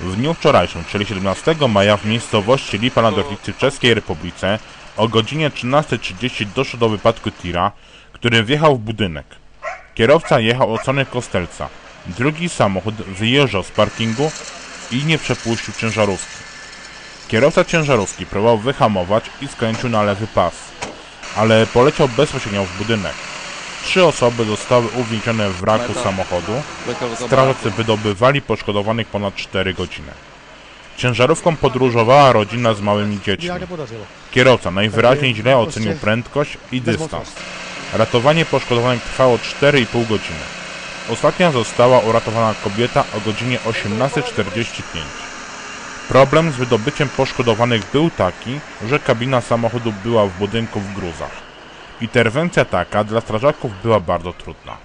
W dniu wczorajszym, czyli 17 maja w miejscowości Lipa na Dorlicy w Czeskiej Republice o godzinie 13.30 doszło do wypadku tira, który wjechał w budynek. Kierowca jechał od strony Kostelca. Drugi samochód wyjeżdżał z parkingu i nie przepuścił ciężarówki. Kierowca ciężarówki próbował wyhamować i skręcił na lewy pas, ale poleciał bezpośrednio w budynek. Trzy osoby zostały uwięzione w wraku samochodu. Strażacy wydobywali poszkodowanych ponad 4 godziny. Ciężarówką podróżowała rodzina z małymi dziećmi. Kierowca najwyraźniej źle ocenił prędkość i dystans. Ratowanie poszkodowanych trwało 4,5 godziny. Ostatnia została uratowana kobieta o godzinie 18.45. Problem z wydobyciem poszkodowanych był taki, że kabina samochodu była w budynku w gruzach. Interwencja taka dla strażaków była bardzo trudna.